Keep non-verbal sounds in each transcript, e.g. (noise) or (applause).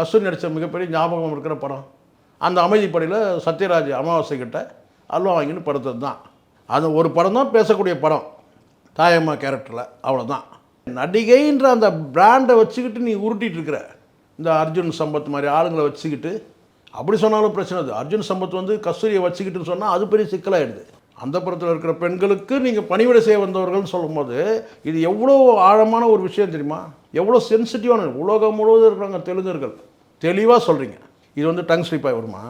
கஸ்தூரி நடித்த மிகப்பெரிய ஞாபகம் இருக்கிற படம். அந்த அமைதிப்படையில் சத்யராஜ் அமாவாசை கிட்ட அல்வா வாங்கின்னு படுத்தது தான். அது ஒரு படம் தான் பேசக்கூடிய படம். தாயம்மா கேரக்டரில் அவ்வளோதான் நடிகைன்ற அந்த பிராண்டை வச்சுக்கிட்டு நீ உருட்டிகிட்டு இருக்கிற இந்த அர்ஜுன் சம்பத் மாதிரி ஆளுங்களை வச்சுக்கிட்டு அப்படி சொன்னாலும் பிரச்சனை அது அர்ஜுன் சம்பத் வந்து கஸ்தூரியை வச்சுக்கிட்டுன்னு சொன்னால் அது பெரிய சிக்கலாகிடுது அந்த புறத்தில் இருக்கிற பெண்களுக்கு நீங்கள் பணிவிடை செய்ய வந்தவர்கள்னு சொல்லும்போது இது எவ்வளோ ஆழமான ஒரு விஷயம் தெரியுமா? எவ்வளோ சென்சிட்டிவான உலகம் முழுவதும் இருக்கிறாங்க தெலுங்கர்கள். தெளிவாக சொல்கிறீங்க இது வந்து டங் ஸ்லிப்பாக வருமா?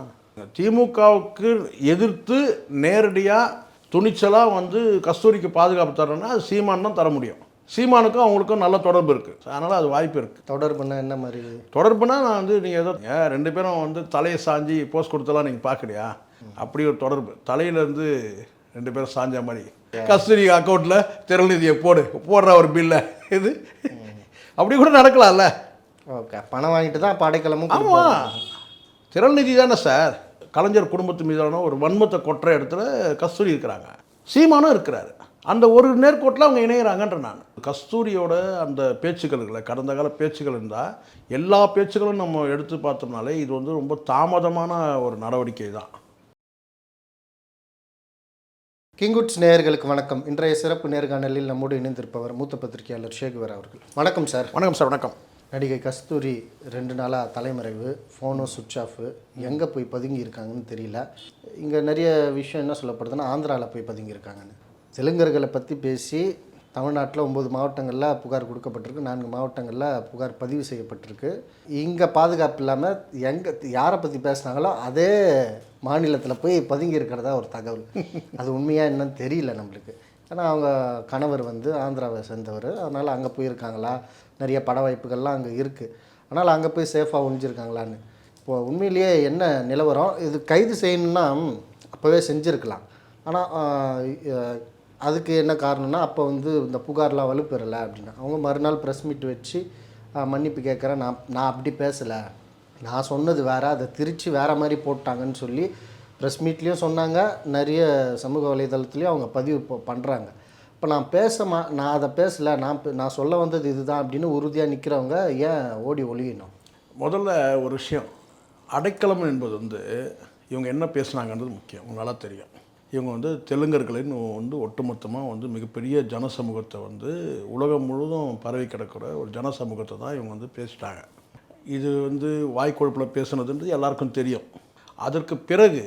திமுகவுக்கு எதிர்த்து நேரடியாக துணிச்சலாக வந்து கஸ்தூரிக்கு பாதுகாப்பு தரணும்னா அது சீமான் தான் தர முடியும். சீமானுக்கும் அவங்களுக்கும் நல்ல தொடர்பு இருக்குது அதனால் அது வாய்ப்பு இருக்குது தொடர்புனா என்ன மாதிரி? தொடர்புனா நான் வந்து நீங்கள் ஏதோ ஏன் ரெண்டு பேரும் வந்து தலையை சாஞ்சி போஸ்ட் கொடுத்தலாம் நீங்கள் பார்க்கலையா அப்படி ஒரு தொடர்பு. தலையிலேருந்து ரெண்டு பேரும் சாஞ்ச மாதிரி. கஸ்தூரி அக்கௌண்ட்டில் திரள்நிதியை போடு. போடுற ஒரு பில்லை இது. அப்படி கூட நடக்கலாம்ல. ஓகே பணம் வாங்கிட்டு தான் படைக்கலமும் ஆமாம் திரள்நிதி தானே சார்? கலைஞர் குடும்பத்து மீதான ஒரு வன்மத்தை கொட்டுற இடத்துல கஸ்தூரி இருக்கிறாங்க. சீமானும் இருக்கிறாரு. அந்த ஒரு நேர்கோட்டில் அவங்க இணையிறாங்கன்ற நான். கஸ்தூரியோட அந்த பேச்சுக்களை கடந்த கால பேச்சுக்கள் இருந்தால் எல்லா பேச்சுக்களும் நம்ம எடுத்து பார்த்தோம்னாலே இது வந்து ரொம்ப தாமதமான ஒரு நடவடிக்கை தான். கிங்குட்ஸ் நேயர்களுக்கு வணக்கம். இன்றைய சிறப்பு நேர்காணலில் நம்மோடு இணைந்திருப்பவர் மூத்த பத்திரிகையாளர் ஷேகுவர் அவர்கள். வணக்கம் சார். வணக்கம் சார். வணக்கம். நடிகை கஸ்தூரி ரெண்டு நாளாக தலைமறைவு ஃபோனும் சுவிட்ச் ஆஃபு எங்கே போய் பதுங்கி இருக்காங்கன்னு தெரியல. இங்கே நிறைய விஷயம் என்ன சொல்லப்படுதுன்னா ஆந்திராவில் போய் பதுங்கி இருக்காங்கன்னு தெலுங்கர்களை பற்றி பேசி தமிழ்நாட்டில் ஒம்பது மாவட்டங்களில் புகார் கொடுக்கப்பட்டிருக்கு நான்கு மாவட்டங்களில் புகார் பதிவு செய்யப்பட்டிருக்கு. இங்கே பாதுகாப்பு இல்லாமல் எங்கே யாரை பற்றி பேசுனாங்களோ அதே மாநிலத்தில் போய் பதுங்கி இருக்கிறதா ஒரு தகவல். அது உண்மையாக என்னன்னு தெரியல நம்மளுக்கு. ஏன்னா அவங்க கணவர் வந்து ஆந்திராவை சேர்ந்தவர். அதனால் அங்கே போயிருக்காங்களா? நிறைய பட வாய்ப்புகள்லாம் அங்கே இருக்குது ஆனால் அங்கே போய் சேஃபாக ஒழிஞ்சிருக்காங்களான்னு இப்போ உண்மையிலேயே என்ன நிலவரம்? இது கைது செய்யணும்னா அப்போவே செஞ்சுருக்கலாம். ஆனால் அதுக்கு என்ன காரணம்னா அப்போ வந்து இந்த புகார்லாம் வலுப்பெறலை அப்படின்னா. அவங்க மறுநாள் ப்ரெஸ் மீட் வச்சு மன்னிப்பு கேட்குறேன் நான் நான் அப்படி பேசலை. நான் சொன்னது வேற அதை திரித்து வேற மாதிரி போட்டாங்கன்னு சொல்லி ப்ரெஸ் மீட்லேயும் சொன்னாங்க. நிறைய சமூக வலைதளத்துலேயும் அவங்க பதிவு பண்ணுறாங்க இப்போ நான் பேசமா நான் அதை பேசலை நான் நான் சொல்ல வந்தது இதுதான் அப்படின்னு உறுதியாக நிற்கிறவங்க ஏன் ஓடி ஒழியணும் முதல்ல ஒரு விஷயம். அடைக்கலம் என்பது வந்து இவங்க என்ன பேசுனாங்கன்றது முக்கியம். உங்களால் தெரியும். இவங்க வந்து தெலுங்கர்களின் வந்து ஒட்டுமொத்தமாக வந்து மிகப்பெரிய ஜனசமூகத்தை வந்து உலகம் முழுவதும் பரவி கிடக்கிற ஒரு ஜனசமூகத்தை தான் இவங்க வந்து பேசிட்டாங்க. இது வந்து வாய்க்கொழுப்பில் பேசுனதுன்றது எல்லாருக்கும் தெரியும். அதற்கு பிறகு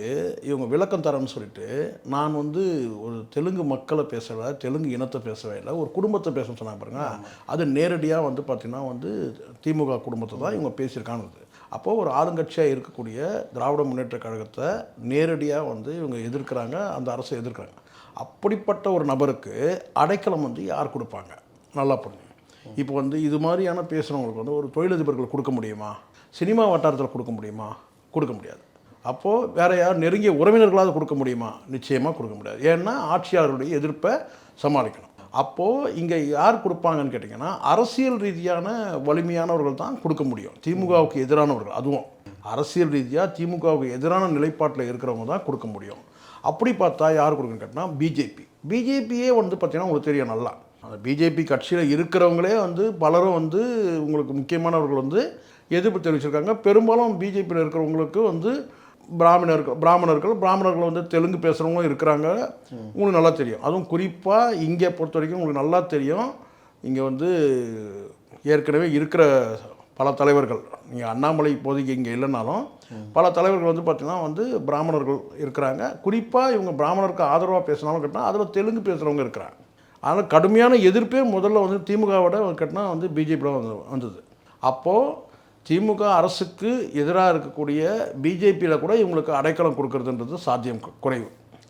இவங்க விளக்கம் தரேன்னு சொல்லிட்டு நான் வந்து ஒரு தெலுங்கு மக்களை பேசலை தெலுங்கு இனத்தை பேசவே இல்லை ஒரு குடும்பத்தை பேச சொன்னாங்க பாருங்க. அது நேரடியாக வந்து பார்த்திங்கன்னா வந்து திமுக குடும்பத்தை தான் இவங்க பேசியிருக்கானது. அப்போது ஒரு ஆளுங்கட்சியாக இருக்கக்கூடிய திராவிட முன்னேற்ற கழகத்தை நேரடியாக வந்து இவங்க எதிர்க்கிறாங்க அந்த அரசை எதிர்க்கிறாங்க. அப்படிப்பட்ட ஒரு நபருக்கு அடைக்கலம் வந்து யார் கொடுப்பாங்க? நல்லா புரிஞ்சுங்க. இப்போ வந்து இது மாதிரியான பேசுகிறவங்களுக்கு வந்து ஒரு தொழிலதிபர்கள் கொடுக்க முடியுமா? சினிமா வட்டாரத்தில் கொடுக்க முடியுமா? கொடுக்க முடியாது. அப்போது வேற யார் நெருங்கிய உறவினர்களாவது கொடுக்க முடியுமா? நிச்சயமாக கொடுக்க முடியாது. ஏன்னா ஆட்சியாளருடைய எதிர்ப்பை சமாளிக்கணும். அப்போது இங்கே யார் கொடுப்பாங்கன்னு கேட்டிங்கன்னா அரசியல் ரீதியான வலிமையானவர்கள் தான் கொடுக்க முடியும். திமுகவுக்கு எதிரானவர்கள் அதுவும். அரசியல் ரீதியாக திமுகவுக்கு எதிரான நிலைப்பாட்டில் இருக்கிறவங்க தான் கொடுக்க முடியும். அப்படி பார்த்தா யார் கொடுக்குன்னு கேட்டினா பிஜேபி. பிஜேபியே வந்து பார்த்திங்கன்னா உங்களுக்கு தெரியும் நல்லா. அந்த பிஜேபி கட்சியில் இருக்கிறவங்களே வந்து பலரும் வந்து உங்களுக்கு முக்கியமானவர்கள் வந்து எதிர்ப்பு தெரிவிச்சிருக்காங்க. பெரும்பாலும் பிஜேபியில் இருக்கிறவங்களுக்கு வந்து பிராமணர்கள் பிராமணர்கள் பிராமணர்கள் வந்து தெலுங்கு பேசுகிறவங்களும் இருக்கிறாங்க. உங்களுக்கு நல்லா தெரியும். அதுவும் குறிப்பாக இங்கே பொறுத்த வரைக்கும் உங்களுக்கு நல்லா தெரியும். இங்கே வந்து ஏற்கனவே இருக்கிற பல தலைவர்கள். நீங்கள் அண்ணாமலை இப்போதைக்கு இங்கே இல்லைனாலும் பல தலைவர்கள் வந்து பார்த்திங்கன்னா வந்து பிராமணர்கள் இருக்கிறாங்க. குறிப்பாக இவங்க பிராமணருக்கு ஆதரவாக பேசினாலும் கேட்டால் அதில் தெலுங்கு பேசுகிறவங்க இருக்கிறாங்க. ஆனால் கடுமையான எதிர்ப்பே முதல்ல வந்து திமுகவோட கேட்டால் வந்து பிஜேபியில் வந்து வந்தது. அப்போது திமுக அரசுக்கு எதிராக இருக்கக்கூடிய பிஜேபியில் கூட இவங்களுக்கு அடைக்கலம் கொடுக்கறதுன்றது சாத்தியம் குறைவு.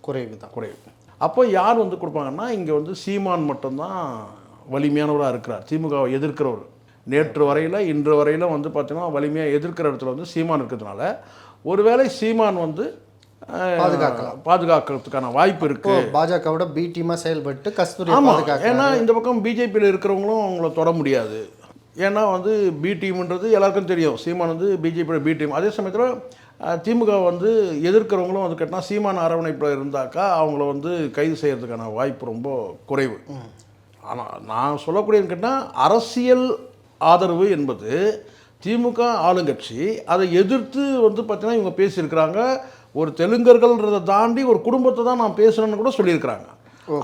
குறைவு தான். குறைவு. அப்போ யார் வந்து கொடுப்பாங்கன்னா இங்கே வந்து சீமான் மட்டும்தான் வலிமையானவராக இருக்கிறார். திமுகவை எதிர்க்கிறவர். நேற்று வரையில் இன்று வரையில் வந்து பார்த்தீங்கன்னா வலிமையாக எதிர்க்கிற இடத்துல வந்து சீமான் இருக்கிறதுனால ஒருவேளை சீமான் வந்து பாதுகாக்கலாம். பாதுகாக்கிறதுக்கான வாய்ப்பு இருக்குது இப்போ பாஜகவோட பி டீமாக செயல்பட்டு கஸ்தூரி ஆமாம் ஏன்னா இந்த பக்கம் பிஜேபியில் இருக்கிறவங்களும் அவங்கள தொட முடியாது. ஏன்னா வந்து பி டீம்ன்றது எல்லாருக்கும் தெரியும். சீமான் வந்து பிஜேபியோட பி டீம் அதே சமயத்தில் திமுக வந்து எதிர்க்கிறவங்களும் வந்து கேட்டால் சீமான் அரவணைப்பில் இருந்தாக்கா அவங்கள வந்து கைது செய்கிறதுக்கான வாய்ப்பு ரொம்ப குறைவு. ஆனால் நான் சொல்லக்கூடியது கேட்டால் அரசியல் ஆதரவு என்பது திமுக ஆளுங்கட்சி அதை எதிர்த்து வந்து பார்த்தீங்கன்னா இவங்க பேசியிருக்கிறாங்க. ஒரு தெலுங்கர்கள்ன்றதை தாண்டி ஒரு குடும்பத்தை தான் நான் பேசுகிறேன்னு கூட சொல்லியிருக்கிறாங்க.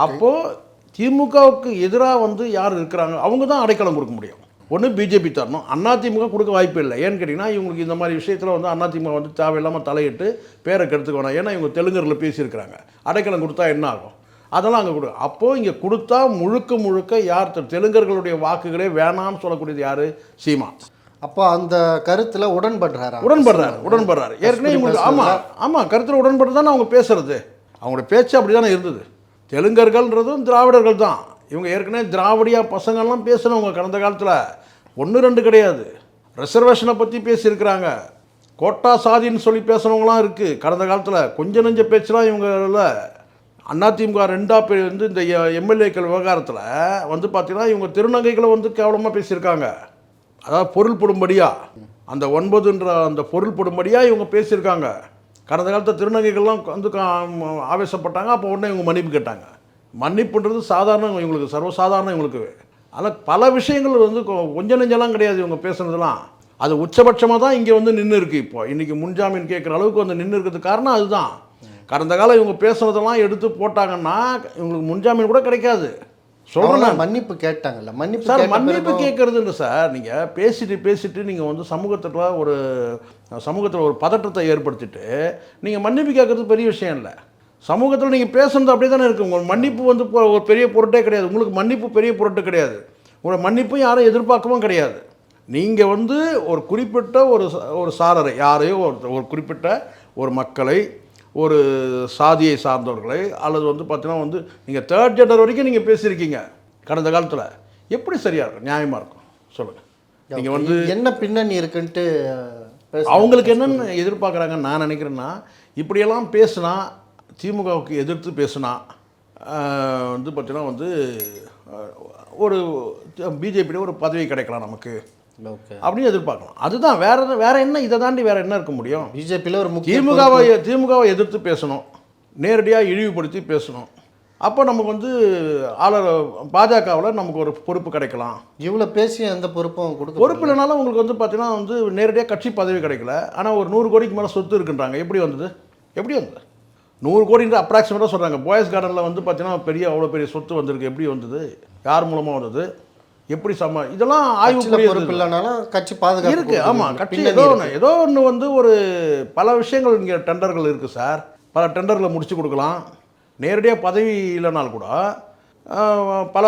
அப்போது திமுகவுக்கு எதிராக வந்து யார் இருக்கிறாங்க? அவங்க தான் அடைக்கலம் கொடுக்க முடியும். ஒன்று பிஜேபி தரணும். அதிமுக கொடுக்க வாய்ப்பு இல்லை. ஏன்னு கேட்டிங்கன்னா இவங்களுக்கு இந்த மாதிரி விஷயத்தில் வந்து அதிமுக வந்து தேவையில்லாமல் தலையிட்டு பேரை கெடுத்துக்க வேணாம். ஏன்னா இவங்க தெலுங்கரில் பேசியிருக்கிறாங்க. அடைக்கலம் கொடுத்தா என்ன ஆகும்? அதெல்லாம் அங்கே கொடு. அப்போது இங்கே கொடுத்தா முழுக்க முழுக்க யார் தெலுங்கர்களுடைய வாக்குகளே வேணாம்னு சொல்லக்கூடியது யார்? சீமா அப்போ அந்த கருத்துல உடன்படுறாரா? உடன்படுறாரு. உடன்படுறாரு. ஏற்கனவே இவங்களுக்கு ஆமாம் ஆமாம் கருத்தில் உடன்பட்டு தானே அவங்க பேசுறது. அவங்களோட பேச்சு அப்படி தானே இருந்தது. தெலுங்கர்கள்ன்றதும் திராவிடர்கள் தான் இவங்க ஏற்கனவே திராவிடியா பசங்கள்லாம் பேசுனவங்க கடந்த காலத்தில். ஒன்று ரெண்டு கிடையாது. ரிசர்வேஷனை பற்றி பேசியிருக்கிறாங்க. கோட்டா சாதின்னு சொல்லி பேசுகிறவங்களாம் இருக்குது கடந்த காலத்தில் கொஞ்சம் நெஞ்ச பேச்சுலாம் இவங்களில். அதிமுக ரெண்டா பேர் வந்து இந்த எம்எல்ஏக்கள் விவகாரத்தில் வந்து பார்த்தீங்கன்னா இவங்க திருநங்கைகளை வந்து கேவலமாக பேசியிருக்காங்க. அதாவது பொருள் படும்படியா. அந்த ஒன்பதுன்ற அந்த பொருள் படும்படியாக இவங்க பேசியிருக்காங்க. கடந்த காலத்தில் திருநங்கைகள்லாம் வந்து கா- ஆவேசப்பட்டாங்க. அப்போ உடனே இவங்க மன்னிப்பு கேட்டாங்க. மன்னிப்புன்றது சாதாரணம் இவங்களுக்கு சர்வசாதாரணம் இவங்களுக்கு. ஆனால் பல விஷயங்கள் வந்து கொஞ்சம் நெஞ்செல்லாம் கிடையாது இவங்க பேசுனதெல்லாம். அது உச்சபட்சமாக தான் இங்கே வந்து நின்று இருக்கு இப்போ. இன்றைக்கி முன்ஜாமீன் கேட்குற அளவுக்கு வந்து நின்று இருக்கிறதுக்கு காரணம் அதுதான். கடந்த காலம் இவங்க பேசுனதெல்லாம் எடுத்து போட்டாங்கன்னா இவங்களுக்கு முன்ஜாமீன் கூட கிடைக்காது. சொல்கிறேன் மன்னிப்பு கேட்டாங்கல்ல. மன்னிப்பு சார் மன்னிப்பு பிறகும் கேட்கறது இல்லை சார். நீங்கள் பேசிட்டு பேசிட்டு நீங்கள் வந்து சமூகத்தில் ஒரு சமூகத்தில் ஒரு பதற்றத்தை ஏற்படுத்திட்டு நீங்கள் மன்னிப்பு கேட்கறது பெரிய விஷயம் இல்லை. சமூகத்தில் நீங்கள் பேசுறது அப்படியே தானே இருக்கு. உங்கள் மன்னிப்பு வந்து ஒரு பெரிய பொருட்டே கிடையாது. உங்களுக்கு மன்னிப்பு பெரிய பொருட்டு கிடையாது. உங்களை மன்னிப்பும் யாரும் எதிர்பார்க்கவும் கிடையாது. நீங்கள் வந்து ஒரு குறிப்பிட்ட ஒரு ஒரு சாரரை யாரையோ ஒரு ஒரு குறிப்பிட்ட ஒரு மக்களை ஒரு சாதியை சார்ந்தவர்களை அல்லது வந்து பார்த்தீங்கன்னா வந்து நீங்கள் தேர்ட் ஜெண்டர் வரைக்கும் நீங்கள் பேசியிருக்கீங்க கடந்த காலத்தில். எப்படி சரியாக இருக்கும்? நியாயமாக இருக்கும்? சொல்லுங்கள் நீங்கள் வந்து என்ன பின்னணி இருக்குன்ட்டு அவங்களுக்கு என்னென்னு எதிர்பார்க்குறாங்கன்னு நான் நினைக்கிறேன்னா இப்படியெல்லாம் பேசுனா திமுகவுக்கு எதிர்த்து பேசுனா வந்து பார்த்தீங்கன்னா வந்து ஒரு பிஜேபியில் ஒரு பதவி கிடைக்கலாம் நமக்கு. அப்படின்னு எதிர்பார்க்கலாம். அதுதான் வேற வேற என்ன இதை தாண்டி வேற என்ன இருக்க முடியும்? பிஜேபியில் ஒரு திமுகவை திமுகவை எதிர்த்து பேசணும். நேரடியாக இழிவுபடுத்தி பேசணும். அப்போ நமக்கு வந்து ஆளர் பாஜகவில் நமக்கு ஒரு பொறுப்பு கிடைக்கலாம். இவ்வளோ பேசி எந்த பொறுப்பும் கொடுக்க பொறுப்பு இல்லைனாலும் உங்களுக்கு வந்து பார்த்தீங்கன்னா வந்து நேரடியாக கட்சி பதவி கிடைக்கல. ஆனால் ஒரு நூறு கோடிக்கு மேலே சொத்து இருக்குன்றாங்க. எப்படி வந்தது? எப்படி வந்தது? நூறு கோடின்ற அப்ராக்சிமேட்டாக சொல்கிறாங்க பாய்ஸ் கார்டனில் வந்து பார்த்தீங்கன்னா பெரிய அவ்வளோ பெரிய சொத்து வந்திருக்கு. எப்படி வந்தது? யார் மூலமாக வந்தது? எப்படி சம இதெல்லாம் ஆய்வுக்குரியது பொறுப்பு இல்லைனாலும் கட்சி பாதுகாப்பு இருக்கு. கொடுக்குது. ஆமாம் கட்சி ஏதோ. ஒன்று ஏதோ ஒன்று வந்து ஒரு பல விஷயங்கள் இங்கே டெண்டர்கள் இருக்குது சார். பல டெண்டர்களை முடிச்சு கொடுக்கலாம். நேரடியாக பதவி இல்லைனாலும் கூட பல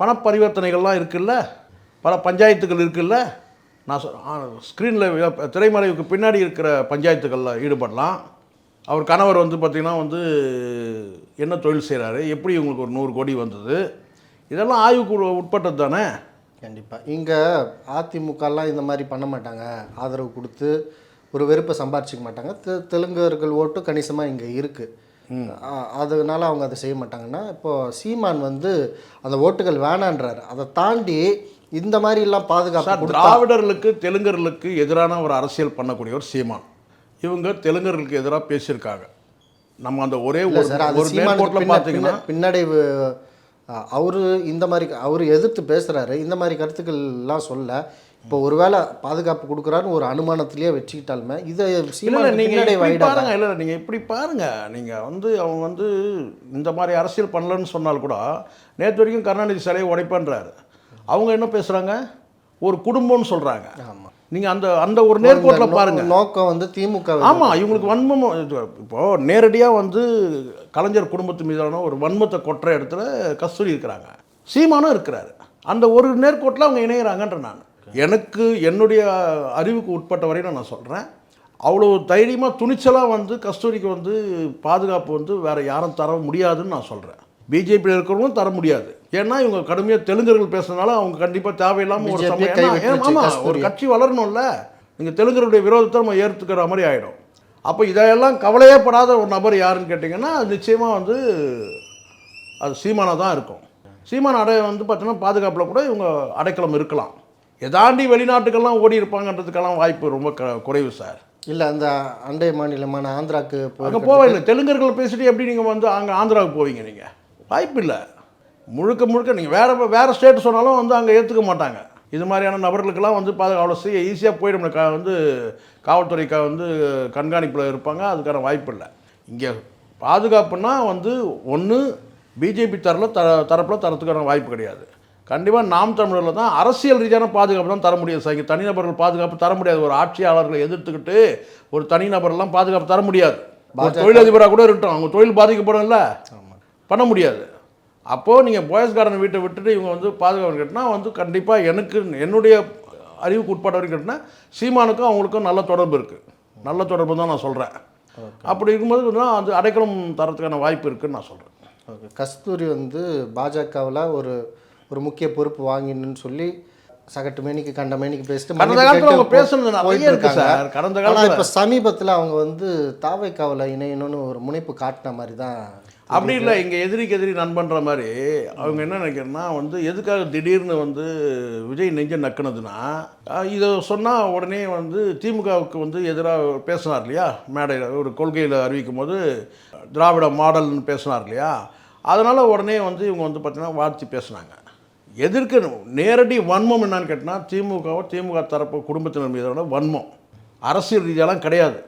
பண பரிவர்த்தனைகள்லாம் இருக்குல்ல? பல பஞ்சாயத்துகள் இருக்குல்ல? நான் ஸ்க்ரீனில் திரைமறைவுக்கு பின்னாடி இருக்கிற பஞ்சாயத்துகளில் ஈடுபடலாம். அவர் கணவர் வந்து பார்த்திங்கன்னா வந்து என்ன தொழில் செய்கிறாரு எப்படி இவங்களுக்கு ஒரு நூறு கோடி வந்தது? இதெல்லாம் ஆய்வுக்கு உட்பட்டது தானே? கண்டிப்பா. இங்க அதிமுகலாம் இந்த மாதிரி பண்ண மாட்டாங்க. ஆதரவு கொடுத்து ஒரு வெறுப்பை சம்பாரிச்சிக்க மாட்டாங்க. தெ- தெலுங்கர்கள் ஓட்டு கணிசமா இங்க இருக்கு. ஆ, அதனால அவங்க அதை செய்ய மாட்டாங்கன்னா இப்போ சீமான் வந்து அந்த ஓட்டுகள் வேணான்றாரு. அதை தாண்டி இந்த மாதிரி எல்லாம் பாதுகாப்பு திராவிடர்களுக்கு தெலுங்கர்களுக்கு எதிரான ஒரு அரசியல் பண்ணக்கூடியவர் சீமான். இவங்க தெலுங்கர்களுக்கு எதிராக பேசியிருக்காங்க. நம்ம அந்த ஒரே ஒரு பார்த்தீங்கன்னா பின்ன- பின்னடைவு அவரு இந்த மாதிரி அவர் எதிர்த்து பேசுறாரு. இந்த மாதிரி கருத்துக்கள்லாம் சொல்ல இப்போ ஒருவேளை பாதுகாப்பு கொடுக்குறாருன்னு ஒரு அனுமானத்திலேயே வச்சுக்கிட்டாலுமே இதை நீங்கள்? பாருங்க இல்லை நீங்கள் இப்படி பாருங்க. நீங்கள் வந்து அவங்க வந்து இந்த மாதிரி அரசியல் பண்ணலன்னு சொன்னால் கூட நேற்று வரைக்கும் கருணாநிதி சிலையை உடைப்பேன்றாரு. அவங்க என்ன பேசுகிறாங்க ஒரு குடும்பம்னு சொல்கிறாங்க ஆமா. நீங்கள் அந்த அந்த ஒரு நேர்கோட்டில் இந்த பாருங்க. நோ- நோக்கம் வந்து திமுக ஆமாம் இவங்களுக்கு வன்மம் இப்போது நேரடியாக வந்து கலைஞர் குடும்பத்து மீதான ஒரு வன்மத்தை கொட்டுற இடத்துல கஸ்தூரி இருக்கிறாங்க. சீமானும் இருக்கிறாரு. அந்த ஒரு நேர்கோட்டில் அவங்க இணையிறாங்கன்ற நான். எனக்கு என்னுடைய அறிவுக்கு உட்பட்ட வரையும் நான் சொல்கிறேன் அவ்வளோ தைரியமாக துணிச்சலாக வந்து கஸ்தூரிக்கு வந்து பாதுகாப்பு வந்து வேறு யாரும் தர முடியாதுன்னு நான் சொல்கிறேன் பிஜேபியில் இருக்கிறவங்களும் தர முடியாது. ஏன்னா இவங்க கடுமையாக தெலுங்கர்கள் பேசுறதுனால அவங்க கண்டிப்பாக தேவையில்லாமல் ஒரு சமயம். கை ஏன்னா- விட்டுருச்சு ஆமா, ஒரு. கட்சி வளரணும்ல. நீங்கள் தெலுங்கருடைய விரோதத்தை நம்ம ஏற்றுக்கிற மாதிரி ஆகிடும் அப்போ இதையெல்லாம் கவலையே படாத ஒரு நபர் யாருன்னு கேட்டிங்கன்னா அது நிச்சயமாக வந்து அது சீமானா தான் இருக்கும். சீமான அடை வந்து பார்த்தீங்கன்னா பாதுகாப்பில் கூட இவங்க அடைக்கலம் இருக்கலாம். எதாண்டி வெளிநாட்டுக்கெல்லாம் ஓடி இருப்பாங்கன்றதுக்கெல்லாம் வாய்ப்பு ரொம்ப க குறைவு சார். இல்ல அந்த அண்டை மாநிலமான ஆந்திராக்கு அங்கே போவீங்க தெலுங்கர்கள் பேசிட்டு எப்படி நீங்கள் வந்து அங்கே ஆந்திராவுக்கு போவீங்க நீங்கள் வாய்ப்பு இல்லை முழுக்க முழுக்க நீங்கள் வேற வேற ஸ்டேட் சொன்னாலும் வந்து அங்கே ஏற்றுக்க மாட்டாங்க. இது மாதிரியான நபர்களுக்கெல்லாம் வந்து பாதுகா அவ்வளோ சீ ஈஸியாக போயிடும் க வந்து காவல்துறை க வந்து கண்காணிப்பில் இருப்பாங்க. அதுக்கான வாய்ப்பு இல்லை இங்கே பாதுகாப்புனா வந்து ஒன்று பிஜேபி தரல த தரப்பில் தரத்துக்கான வாய்ப்பு கிடையாது. கண்டிப்பாக நாம் தமிழரில் தான் அரசியல் ரீதியான பாதுகாப்பு தான் தர முடியும் சார் இங்கே தனிநபர்கள் பாதுகாப்பு தர முடியாது. ஒரு ஆட்சியாளர்களை எதிர்த்துக்கிட்டு ஒரு தனிநபர்லாம் பாதுகாப்பு தர முடியாது. தொழிலதிபராக கூட இருக்கட்டும். அவங்க தொழில் பாதிக்கப்படும்ல. பண்ண முடியாது. அப்போது நீங்கள் பாய்ஸ் கார்டன் வீட்டை விட்டுட்டு இவங்க வந்து பாதுகாப்பு கேட்டினா வந்து கண்டிப்பாக எனக்கு என்னுடைய அறிவுக்கு வரைக்கும் கேட்டினா சீமானுக்கும் அவங்களுக்கும் நல்ல தொடர்பு இருக்குது நல்ல தொடர்பு தான் நான் சொல்கிறேன் அப்படி இருக்கும்போது வந்து அது அடைக்கலம் தரத்துக்கான வாய்ப்பு இருக்குன்னு நான் சொல்கிறேன் ஓகே. கஸ்தூரி வந்து பாஜகவில் ஒரு ஒரு முக்கிய பொறுப்பு வாங்கினுன்னு சொல்லி சகட்டு மேனிக்கு கண்ட மேனிக்கு பேசிட்டு கடந்த காலத்துல அவங்க பேசுனது நிறைய இருக்கு. சார். கடந்த காலத்துல- இப்ப சமீபத்துல அவங்க வந்து தாவைக்காவில் இணையணும்னு ஒரு முனைப்பு காட்டின மாதிரி தான் அப்படி இல்லை இங்கே எதிரிக்கு எதிரி நண்பன்ற மாதிரி அவங்க என்ன நினைக்கிறேன்னா வந்து எதுக்காக திடீர்னு வந்து விஜய் நெஞ்ச நக்குனதுன்னா இதை சொன்னால் உடனே வந்து திமுகவுக்கு வந்து எதிராக பேசினார் இல்லையா மேடையில் ஒரு கொள்கையில் அறிவிக்கும் போது திராவிட மாடல்னு பேசினார் இல்லையா அதனால் உடனே வந்து இவங்க வந்து பார்த்தீங்கன்னா வாழ்த்தி பேசுனாங்க எதிர்க்க நேரடி வன்மம் என்னன்னு கேட்டால் திமுகவோ திமுக தரப்பு குடும்பத்தினர் மீதான வன்மம். அரசியல் ரீதியாலாம் கிடையாது.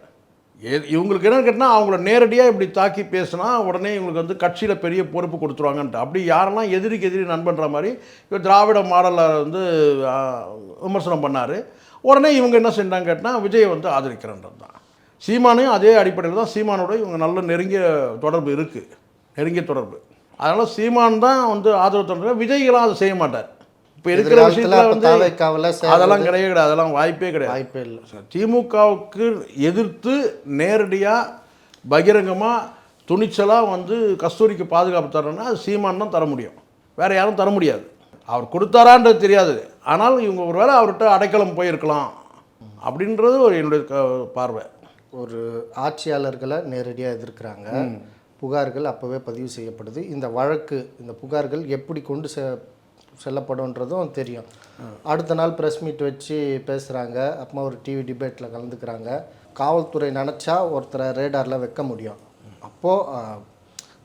இவங்களுக்கு என்னென்னு கேட்டால் அவங்கள நேரடியாக இப்படி தாக்கி பேசினா உடனே இவங்களுக்கு வந்து கட்சியில் பெரிய பொறுப்பு கொடுத்துருவாங்கன்ட்டு. அப்படி யாரெல்லாம் எதிரிக்கு எதிரி நண்பன்ற மாதிரி திராவிட மாடலில் வந்து விமர்சனம் பண்ணார். உடனே இவங்க என்ன செஞ்சாங்க கேட்டால் விஜயை வந்து ஆதரிக்கிறன்றது தான் சீமானையும் அதே அடிப்படையில் தான் சீமானோட இவங்க நல்ல நெருங்கிய தொடர்பு இருக்குது நெருங்கிய தொடர்பு. அதனால் சீமான் தான் வந்து ஆதரவு தொடர்பு விஜய்களாம் அதை செய்ய மாட்டார். இப்போ இருக்கிற விஷயத்தில் வந்து அதெல்லாம் கிடையவே கிடையாது. அதெல்லாம் வாய்ப்பே கிடையாது. வாய்ப்பே இல்லை. திமுகவுக்கு எதிர்த்து நேரடியாக பகிரங்கமாக துணிச்சலாக வந்து கஸ்தூரிக்கு பாதுகாப்பு தரணும்னா அது சீமான் தான் தர முடியும். வேற யாரும் தர முடியாது. அவர் கொடுத்தாரான்றது தெரியாது. ஆனால் இவங்க ஒருவேளை அவர்கிட்ட அடைக்கலம் போயிருக்கலாம் அப்படின்றது ஒரு என்னுடைய பார்வை. ஒரு ஆட்சியாளர்களை நேரடியாக எதிர்க்கிறாங்க. புகார்கள் அப்போவே பதிவு செய்யப்படுது. இந்த வழக்கு இந்த புகார்கள் எப்படி கொண்டு செ செல்லப்படும்ன்றதும் தெரியும். அடுத்த நாள் ப்ரெஸ் மீட் வச்சு பேசுகிறாங்க அப்புறமா ஒரு டிவி டிபேட்டில் கலந்துக்கிறாங்க. காவல்துறை நினச்சா ஒருத்தரை ரேடாரில் வைக்க முடியும். அப்போது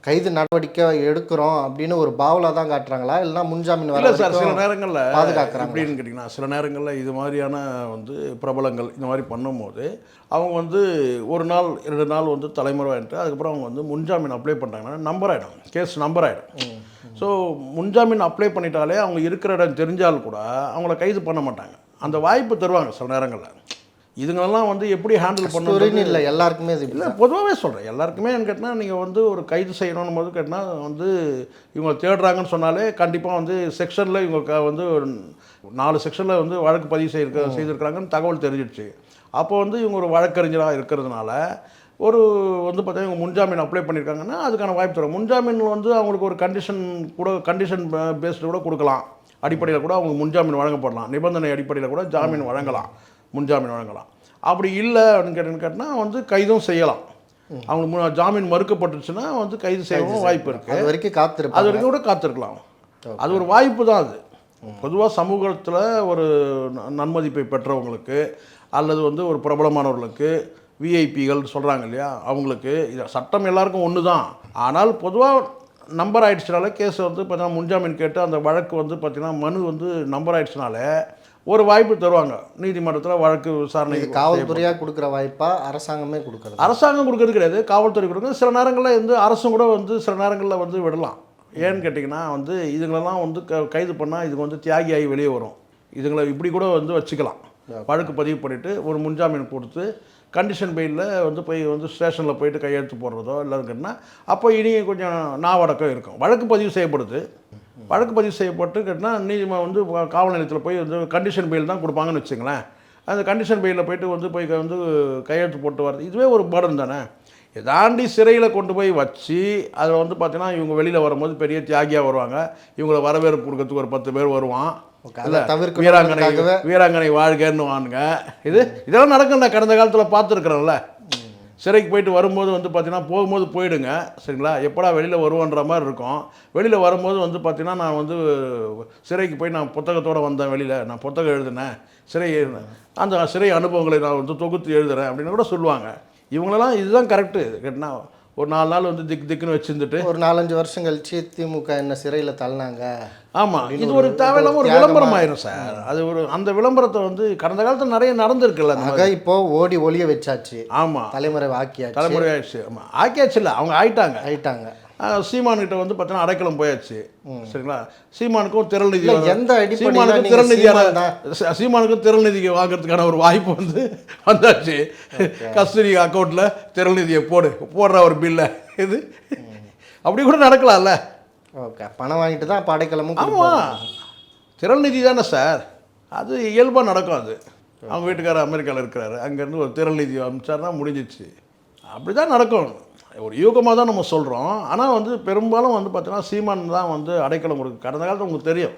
கைது நடவடிக்கை எடுக்கிறோம் அப்படின்னு ஒரு பாவலா தான் காட்டுறாங்களா? இல்லைன்னா முன்ஜாமீன் வர இல்லை சார் சில நேரங்களில் பாதுகாக்கிறாங்க. எப்படின்னு கேட்டிங்கன்னா சில நேரங்களில் இது மாதிரியான வந்து பிரபலங்கள் இந்த மாதிரி பண்ணும்போது அவங்க வந்து ஒரு நாள் ரெண்டு நாள் வந்து தலைமுறைன்ட்டு அதுக்கப்புறம் அவங்க வந்து முன்ஜாமீன் அப்ளை பண்ணிட்டாங்கன்னா நம்பர் ஆகிடும் கேஸ் நம்பர் ஆகிடும் ஸோ முன்ஜாமீன் அப்ளை பண்ணிட்டாலே அவங்க இருக்கிற இடம் தெரிஞ்சால் கூட அவங்கள கைது பண்ண மாட்டாங்க. அந்த வாய்ப்பு தருவாங்க சில நேரங்களில். இதுங்களெல்லாம் வந்து எப்படி ஹேண்டில் கஸ்தூரின்னு பண்ணுறது இல்லை எல்லாருக்குமே இது இல்லை பொதுவாகவே சொல்கிறேன் எல்லாருக்குமே கேட்டால் நீங்கள் வந்து ஒரு கைது செய்யணும்னு போது கேட்டால் வந்து இவங்க தேடுறாங்கன்னு சொன்னாலே கண்டிப்பாக வந்து செக்ஷனில் இவங்க வந்து ஒரு நாலு செக்ஷனில் வந்து வழக்கு பதிவு செய்திருக்க செய்திருக்கிறாங்கன்னு தகவல் தெரிஞ்சிடுச்சு. அப்போ வந்து இவங்க ஒரு வழக்கறிஞராக இருக்கிறதுனால ஒரு வந்து பார்த்தீங்கன்னா இவங்க முன்ஜாமீன் அப்ளை பண்ணியிருக்காங்கன்னா அதுக்கான வாய்ப்பு தரும். முன்ஜாமீன் வந்து அவங்களுக்கு ஒரு கண்டிஷன் கூட கண்டிஷன் பேஸ்டு கூட கொடுக்கலாம். அடிப்படையில் கூட அவங்க முன்ஜாமீன் வழங்கப்படலாம். நிபந்தனை அடிப்படையில் கூட ஜாமீன் வழங்கலாம். முன்ஜாமீன் வழங்கலாம். அப்படி இல்லை அப்படின்னு கேட்டேன்னு கேட்டால் வந்து கைதும் செய்யலாம். அவங்களுக்கு மு- ஜாமீன் மறுக்கப்பட்டுச்சுன்னா வந்து கைது செய்யவும் வாய்ப்பு இருக்குது அது வரைக்கும் அது காத்திருப்பாங்க வரைக்கும் கூட காத்திருக்கலாம். அது ஒரு வாய்ப்பு தான் அது. பொதுவாக சமூகத்தில் ஒரு நன்மதிப்பை பெற்றவங்களுக்கு அல்லது வந்து ஒரு பிரபலமானவர்களுக்கு விஐபிகள் சொல்கிறாங்க இல்லையா அவங்களுக்கு இது சட்டம் எல்லாருக்கும் ஒன்று தான் ஆனால் பொதுவாக நம்பர் ஆயிடுச்சுனால கேஸ் வந்து பார்த்தீங்கன்னா முன்ஜாமீன் கேட்டு அந்த வழக்கு வந்து பார்த்தீங்கன்னா மனு வந்து நம்பர் ஆயிடுச்சுனாலே ஒரு வாய்ப்பு தருவாங்க. நீதிமன்றத்தில் வழக்கு விசாரணை காவல்துறையாக கொடுக்குற வாய்ப்பா அரசாங்கமே கொடுக்குறது? அரசாங்கம் கொடுக்கறது கிடையாது. காவல்துறை கொடுக்குறது. சில நேரங்களில் வந்து அரசும் கூட வந்து சில நேரங்களில் வந்து விடலாம். ஏன்னு கேட்டிங்கன்னா வந்து இதுங்களெல்லாம் வந்து க கைது பண்ணால் இதுங்க வந்து தியாகியாகி வெளியே வரும். இதுங்களை இப்படி கூட வந்து வச்சுக்கலாம். வழக்கு பதிவு பண்ணிவிட்டு ஒரு முன்ஜாமீன் கொடுத்து கண்டிஷன் பெயிலில் வந்து போய் வந்து ஸ்டேஷனில் போயிட்டு கையெழுத்து போடுறதோ இல்லைன்னா அப்போ இனி கொஞ்சம் நாவடக்கம் இருக்கும். வழக்கு பதிவு செய்யப்படுது. வழக்கு பதிவு செய்யப்பட்டு கேட்டால் நீதிம வந்து காவல் நிலையத்தில் போய் வந்து கண்டிஷன் பெயில் தான் கொடுப்பாங்கன்னு வச்சுங்களேன் அந்த கண்டிஷன் பெயிலில் போயிட்டு வந்து போய் வந்து கையெழுத்து போட்டு வர்றது இதுவே ஒரு பர்டன் தானே. தாண்டி சிறையில் கொண்டு போய் வச்சு அதில் வந்து பார்த்தீங்கன்னா இவங்க வெளியில் வரும்போது பெரிய தியாகியாக வருவாங்க. இவங்கள வரவேற்பு கொடுக்கறதுக்கு ஒரு பத்து பேர் வருவான். வீராங்கனை வீராங்கனை வாழ்கன்னு வானுங்க இது இதெல்லாம் நடக்கும் நான் கடந்த காலத்தில் பார்த்துருக்குறேன்ல சிறைக்கு போயிட்டு வரும்போது வந்து பார்த்தீங்கன்னா போகும்போது போயிடுங்க. சரிங்களா? எப்படா வெளியில் வருவோன்ற மாதிரி இருக்கும். வெளியில் வரும்போது வந்து பார்த்தீங்கன்னா நான் வந்து சிறைக்கு போய் நான் புத்தகத்தோடு வந்தேன் வெளியில். நான் புத்தகம் எழுதினேன். சிறை எழுதினேன் அந்த சிறை அனுபவங்களை நான் வந்து தொகுத்து எழுதுறேன் அப்படின்னு கூட சொல்லுவாங்க. இவங்களெல்லாம் இதுதான் கரெக்டு கேட்டால் ஒரு நாலு நாள் வந்து திக்கு திக்குன்னு வச்சுருந்துட்டு. ஒரு நாலஞ்சு வருஷம் கழிச்சு திமுக என்ன சிறையில் தள்ளினாங்க. ஆமாம் இது ஒரு தேவையில்லாம ஒரு விளம்பரம் ஆயிரும் சார். அது ஒரு அந்த விளம்பரத்தை வந்து கடந்த காலத்தில் நிறைய நடந்திருக்குல்ல அந்த இப்போ ஓடி ஒளிய வச்சாச்சு. ஆமாம் தலைமுறை ஆக்கியாச்சு. தலைமுறை ஆயிடுச்சு. ஆமாம் ஆக்கியாச்சு இல்லை அவங்க ஆயிட்டாங்க. ஆயிட்டாங்க. சீமான்கிட்ட வந்து பார்த்தீங்கன்னா அடைக்கலம் போயாச்சு. சரிங்களா? சீமானுக்கும் திரள் நிதி எந்த சீமானுக்கும் திரள் நிதியான தான்? சீமானுக்கும் திரள் நிதி வாங்குறதுக்கான ஒரு வாய்ப்பு வந்து (laughs) வந்தாச்சு. கஸ்தூரி அக்கௌண்ட்டில் திரள் நிதியை போடு போடுற ஒரு பில்லை இது. அப்படி கூட நடக்கலாம்ல. ஓகே. பணம் வாங்கிட்டு தான் அப்போ அடைக்கலமும் ஆமாம் திரள் நிதி தானே சார். அது இயல்பாக நடக்கும் அது. அவங்க வீட்டுக்காரர் அமெரிக்காவில் இருக்கிறாரு. அங்கேருந்து ஒரு திரள் நிதி அனுப்பிச்சாருன்னா முடிஞ்சிச்சு. அப்படி தான் நடக்கும். ஒரு யூகமாக தான் நம்ம சொல்கிறோம் ஆனால் வந்து பெரும்பாலும் வந்து பார்த்தீங்கன்னா சீமான் தான் வந்து அடைக்கலம் கொடுக்கு கடந்த காலத்தில் உங்களுக்கு தெரியும்.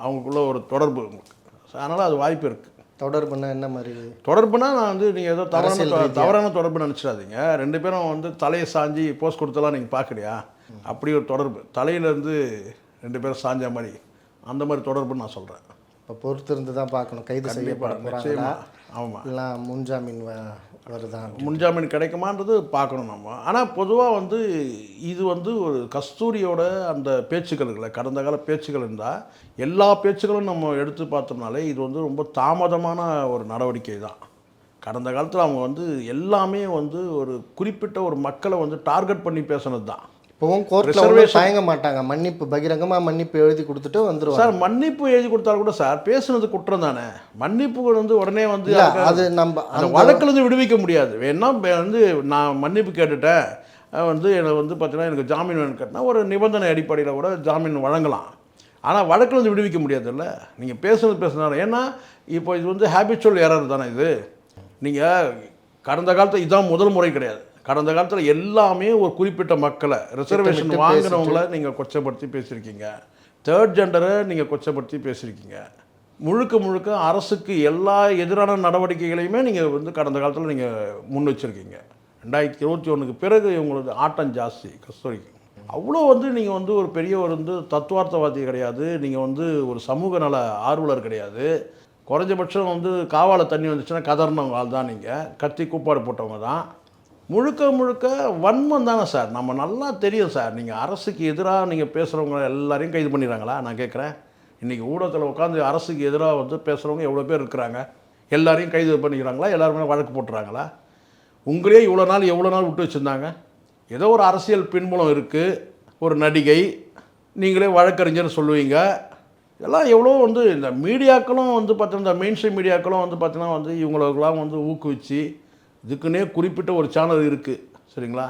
அவங்களுக்குள்ள ஒரு தொடர்பு உங்களுக்கு. அதனால் அது வாய்ப்பு இருக்குது தொடர்புன்னா என்ன மாதிரி? தொடர்புனா நான் வந்து நீங்கள் ஏதோ தவறான. தவறான தொடர்பு நினச்சிடாதீங்க. ரெண்டு பேரும் வந்து தலையை சாஞ்சி போஸ்ட் கொடுத்தலாம் நீங்கள் பார்க்கலையா அப்படி ஒரு தொடர்பு. தலையிலேருந்து ரெண்டு பேரும் சாஞ்ச மாதிரி. அந்த மாதிரி தொடர்புன்னு நான் சொல்கிறேன் இப்போ பொறுத்து இருந்து தான் பார்க்கணும். கைது செய்யப்பட ஆமாம் இல்லை முன்ஜாமீன் வருதா முன்ஜாமீன் கிடைக்குமான்றது பார்க்கணும் நம்ம. ஆனால் பொதுவாக வந்து இது வந்து ஒரு கஸ்தூரியோட அந்த பேச்சுக்கள் இருக்குல்ல கடந்த கால பேச்சுக்கள் இருந்தால் எல்லா பேச்சுக்களும் நம்ம எடுத்து பார்த்தோம்னாலே இது வந்து ரொம்ப தாமதமான ஒரு நடவடிக்கை தான். கடந்த காலத்தில் அவங்க வந்து எல்லாமே வந்து ஒரு குறிப்பிட்ட ஒரு மக்களை வந்து டார்கெட் பண்ணி பேசுனது தான். இப்போவும் கோர்ட்டில் ஒன்றும் தயங்க மாட்டாங்க. மன்னிப்பு பகிரங்கமாக மன்னிப்பு எழுதி கொடுத்துட்டு வந்துருவாங்க. சார் மன்னிப்பு எழுதி கொடுத்தாலும் கூட சார் பேசுனது குற்றம் தானே? மன்னிப்பு வந்து உடனே வந்து அது நம்ம அந்த வழக்கிலிருந்து விடுவிக்க முடியாது. வேணா வந்து நான் மன்னிப்பு கேட்டுட்டேன். வந்து எனக்கு வந்து பார்த்தீங்கன்னா எனக்கு ஜாமீன் வேணும் கேட்டினா ஒரு நிபந்தனை அடிப்படையில் கூட ஜாமீன் வழங்கலாம். ஆனால் வழக்கிலிருந்து விடுவிக்க முடியாதுல்ல? நீங்கள் பேசுனது பேசுனால ஏன்னா இப்போ இது வந்து ஹேபிச்சுவல் எரர் தானே இது. நீங்கள் கடந்த காலத்தில் இதுதான் முதல் முறை கிடையாது. கடந்த காலத்தில் எல்லாமே ஒரு குறிப்பிட்ட மக்களை ரிசர்வேஷன் வாங்கினவங்கள நீங்கள் கொச்சப்படுத்தி பேசியிருக்கீங்க. தேர்ட் ஜெண்டரை நீங்கள் கொச்சப்படுத்தி பேசியிருக்கீங்க. முழுக்க முழுக்க அரசுக்கு எல்லா எதிரான நடவடிக்கைகளையுமே நீங்கள் வந்து கடந்த காலத்தில் நீங்கள் முன் வச்சுருக்கீங்க. ரெண்டாயிரத்தி இருபத்தி ஒன்றுக்கு பிறகு இவங்களது ஆட்டம் ஜாஸ்தி. கஸ்தூரிக்கு அவ்வளோ வந்து நீங்கள் வந்து ஒரு பெரிய ஒரு வந்து தத்துவார்த்தவாதி கிடையாது. நீங்கள் வந்து ஒரு சமூக நல ஆர்வலர் கிடையாது. குறைஞ்சபட்சம் வந்து காவால தண்ணி வந்துச்சுன்னா கதறினவங்க ஆள் தான் நீங்கள் கத்தி கூப்பாடு போட்டவங்க தான். முழுக்க முழுக்க வன்மம் தானே சார். நம்ம நல்லா தெரியும் சார். நீங்கள் அரசுக்கு எதிராக நீங்கள் பேசுகிறவங்க எல்லாரையும் கைது பண்ணிடுறாங்களா? நான் கேட்குறேன். இன்றைக்கி ஊடகத்தில் உட்காந்து அரசுக்கு எதிராக வந்து பேசுகிறவங்க எவ்வளோ பேர் இருக்கிறாங்க? எல்லாரையும் கைது பண்ணிக்கிறாங்களா? எல்லாருமே வழக்கு போட்டுறாங்களா? உங்களே இவ்வளோ நாள் எவ்வளோ நாள் விட்டு வச்சுருந்தாங்க? ஏதோ ஒரு அரசியல் பின்புலம் இருக்குது ஒரு நடிகை நீங்களே வழக்கறிஞர் சொல்லுவீங்க. இதெல்லாம் எவ்வளோ வந்து இந்த மீடியாக்களும் வந்து பார்த்தீங்கன்னா இந்த மெயின் ஸ்ட்ரீம் மீடியாக்களும் வந்து பார்த்தீங்கன்னா வந்து இவங்களுக்கெல்லாம் வந்து ஊக்குவிச்சு இதுக்குன்னே குறிப்பிட்ட ஒரு சேனல் இருக்குது சரிங்களா?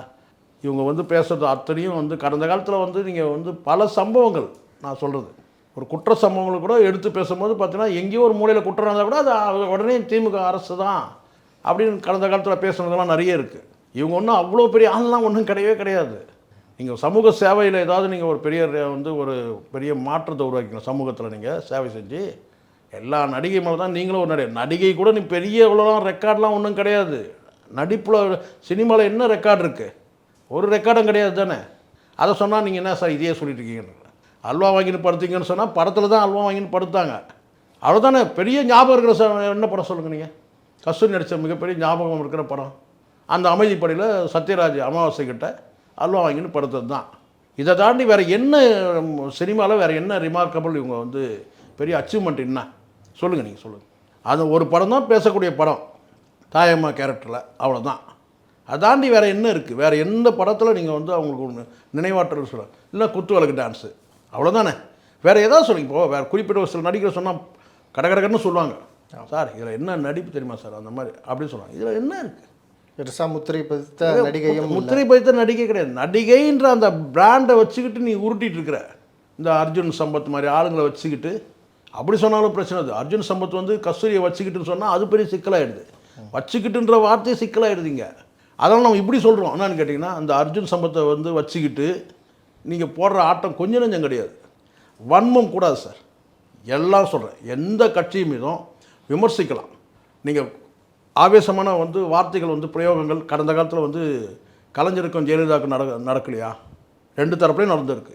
இவங்க வந்து பேசுகிறது அத்தனையும் வந்து கடந்த காலத்தில் வந்து நீங்கள் வந்து பல சம்பவங்கள் நான் சொல்கிறது ஒரு குற்ற சம்பவங்களை கூட எடுத்து பேசும்போது பார்த்தீங்கன்னா எங்கேயோ ஒரு மூலையில் குற்றம் இருந்தால் கூட அது உடனே திமுக அரசு தான் அப்படின்னு கடந்த காலத்தில் பேசுனதெல்லாம் நிறைய இருக்குது இவங்க ஒன்றும் அவ்வளோ பெரிய ஆள்லாம் ஒன்றும் கிடையவே கிடையாது. நீங்கள் சமூக சேவையில் ஏதாவது நீங்கள் ஒரு பெரிய வந்து ஒரு பெரிய மாற்றத்தை உருவாக்கிக்கணும் சமூகத்தில் நீங்கள் சேவை செஞ்சு. எல்லா நடிகை மேலே தான் நீங்களும் ஒரு நடிகை. நடிகை கூட நீ பெரிய இவ்வளோலாம் ரெக்கார்ட்லாம் ஒன்றும் கிடையாது. நடிப்பில் சினிமாவில் என்ன ரெக்கார்டு இருக்குது ஒரு ரெக்கார்டும் கிடையாது தானே? அதை சொன்னால் நீங்கள் என்ன சார் இதையே சொல்லிட்டு இருக்கீங்கன்னு அல்வா வாங்கின்னு படுத்தீங்கன்னு சொன்னால் படத்தில் தான் அல்வா வாங்கின்னு படுத்தாங்க. அவ்வளோதானே பெரிய ஞாபகம் இருக்கிற சார் என்ன படம் சொல்லுங்கள் நீங்கள் கஸ்தூரி நடித்த மிகப்பெரிய ஞாபகம் இருக்கிற படம். அந்த அமைதிப்படையில் சத்யராஜ் அமாவாசை கிட்ட அல்வா வாங்கின்னு படுத்தது தான். இதை தாண்டி வேறு என்ன சினிமாவில் வேறு என்ன ரிமார்க்கபிள் இவங்க வந்து பெரிய அச்சீவ்மெண்ட் என்ன? சொல்லுங்கள் நீங்கள் சொல்லுங்கள் அது ஒரு படம் தான் பேசக்கூடிய படம். தாயம்மா கேரக்டரில் அவ்வளோதான் அதை தாண்டி வேறு என்ன இருக்குது வேறு எந்த படத்தில் நீங்கள் வந்து அவங்களுக்கு ஒன்று நினைவாற்றல் சொல்ல இல்லை குத்து விளக்கு டான்ஸு அவ்வளோதானே வேறு ஏதாவது சொல்லுங்க. இப்போ வேறு குறிப்பிட்ட ஒரு சில நடிகர் சொன்னால் கடகடகன்னு சொல்லுவாங்க. சார் இதில் என்ன நடிப்பு தெரியுமா சார்? அந்த மாதிரி அப்படின்னு சொல்லுவாங்க. இதில் என்ன இருக்குது பெருசா முத்திரை பதித்த நடிகையும். முத்திரை பதித்த நடிகை கிடையாது. நடிகைன்ற அந்த பிராண்டை வச்சுக்கிட்டு நீ உருட்டிட்டு இருக்கிற இந்த அர்ஜுன் சம்பத் மாதிரி ஆளுங்களை வச்சுக்கிட்டு அப்படி சொன்னாலும் பிரச்சனை அது அர்ஜுன் சம்பத் வந்து கஸ்தூரியை வச்சுக்கிட்டுன்னு சொன்னால் அது பெரிய சிக்கலாயிடுது. வச்சுக்கிட்டுன்ற வார்த்தையை சிக்கலாயிடுதுங்க அதனால் நம்ம இப்படி சொல்கிறோம் என்னன்னு கேட்டிங்கன்னா அந்த அர்ஜுன் சம்பத்தை வந்து வச்சுக்கிட்டு நீங்கள் போடுற ஆட்டம் கொஞ்சம் நஞ்சம் கிடையாது. வன்மம் கூடாது சார். எல்லாம் சொல்கிறேன் எந்த கட்சி மீதும் விமர்சிக்கலாம். நீங்கள் ஆவேசமான வந்து வார்த்தைகள் வந்து பிரயோகங்கள் கடந்த காலத்தில் வந்து கலைஞருக்கும் ஜெயலலிதாவுக்கும் நட நடக்கலையா? ரெண்டு தரப்புலையும் நடந்திருக்கு.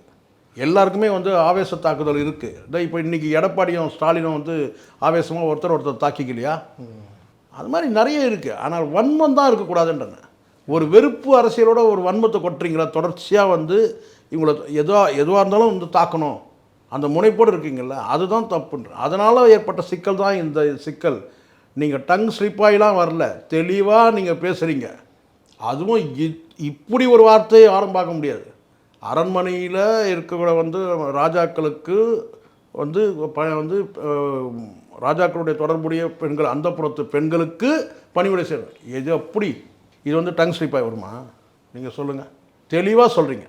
எல்லாருக்குமே வந்து ஆவேச தாக்குதல் இருக்குது இப்போ இன்றைக்கி எடப்பாடியும் ஸ்டாலினும் வந்து ஆவேசமாக ஒருத்தர் ஒருத்தர் தாக்கிக்கலையா? அது மாதிரி நிறைய இருக்குது ஆனால் வன்மம் தான் இருக்கக்கூடாதுன்றேன். ஒரு வெறுப்பு அரசியலோட ஒரு வன்மத்தை கொட்டுறீங்களா தொடர்ச்சியாக வந்து இவங்களை எதுவாக எதுவாக இருந்தாலும் வந்து தாக்கணும். அந்த முனைப்போடு இருக்கீங்கள அதுதான் தப்புன்ற. அதனால் ஏற்பட்ட சிக்கல் தான் இந்த சிக்கல். நீங்கள் டங் ஸ்லிப்பாயிலாம் வரல. தெளிவாக நீங்கள் பேசுகிறீங்க அதுவும் இ- இப்படி ஒரு வார்த்தையை யாரும் பார்க்க முடியாது. அரண்மனையில் இருக்கிற வந்து ராஜாக்களுக்கு வந்து ப வந்து ராஜாக்களுடைய தொடர்புடைய பெண்கள் அந்த புறத்து பெண்களுக்கு பணிவிடை செய்யணும் எது அப்படி? இது வந்து டங் ஸ்லிப்பாக வருமா? நீங்கள் சொல்லுங்கள் தெளிவாக சொல்கிறீங்க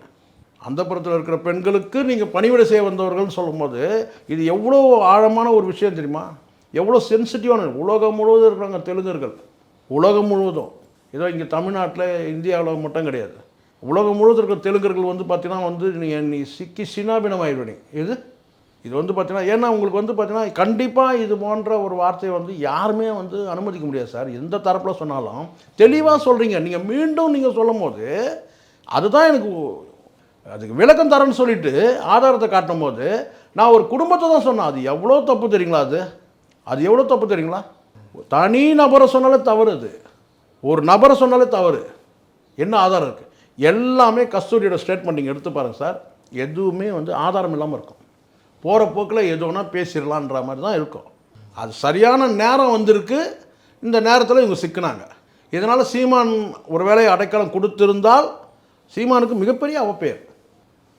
அந்த புறத்தில் இருக்கிற பெண்களுக்கு நீங்கள் பணிவிடை செய்ய வந்தவர்கள்னு சொல்லும்போது இது எவ்வளோ ஆழமான ஒரு விஷயம் தெரியுமா? எவ்வளோ சென்சிட்டிவான உலகம் முழுவதும் இருக்கிறாங்க தெலுங்கர்கள். உலகம் முழுவதும். ஏதோ இங்கே தமிழ்நாட்டில் இந்தியாவில் மட்டும் கிடையாது. உலகம் முழுவதும் இருக்கிற தெலுங்கர்கள் வந்து பார்த்திங்கன்னா வந்து நீ நீ சிக்கி சின்னாபினம் ஆயிடுவீங்க இது இது வந்து பார்த்தீங்கன்னா ஏன்னா உங்களுக்கு வந்து பார்த்தீங்கன்னா கண்டிப்பாக இது போன்ற ஒரு வார்த்தையை வந்து யாருமே வந்து அனுமதிக்க முடியாது சார். எந்த தரப்பில் சொன்னாலும் தெளிவாக சொல்கிறீங்க நீங்கள் மீண்டும் நீங்கள் சொல்லும் போது அதுதான் எனக்கு அதுக்கு விளக்கம் தரேன்னு சொல்லிட்டு ஆதாரத்தை காட்டும் போது நான் ஒரு குடும்பத்தை தான் சொன்னேன். அது எவ்வளோ தப்பு தெரியுங்களா அது? அது எவ்வளோ தப்பு தெரியுங்களா? தனி நபரை சொன்னாலே தவறு அது. ஒரு நபரை சொன்னாலே தவறு. என்ன ஆதாரம் இருக்குது எல்லாமே கஸ்தூரியோட ஸ்டேட்மெண்ட் நீங்கள் எடுத்து பாருங்கள் சார். எதுவுமே வந்து ஆதாரம் இல்லாமல் இருக்கும். போகிற போக்கில் எது வேணால் பேசிடலான்ற மாதிரி தான் இருக்கும். அது சரியான நேரம் வந்திருக்கு. இந்த நேரத்தில் இவங்க சிக்கினாங்க. இதனால் சீமான் ஒருவேளை அடைக்கலம் கொடுத்திருந்தால் சீமானுக்கு மிகப்பெரிய அவப்பெயர்.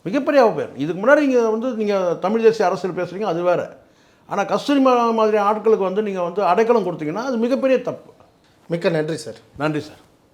மிகப்பெரிய அவப்பெயர். இதுக்கு முன்னாடி நீங்கள் வந்து நீங்கள் தமிழ் தேசிய அரசியல் பேசுகிறீங்க அது வேறு. ஆனால் கஸ்தூரி மா- மாதிரி ஆட்களுக்கு வந்து நீங்கள் வந்து அடைக்கலம் கொடுத்தீங்கன்னா அது மிகப்பெரிய தப்பு. மிக்க நன்றி சார். நன்றி சார்.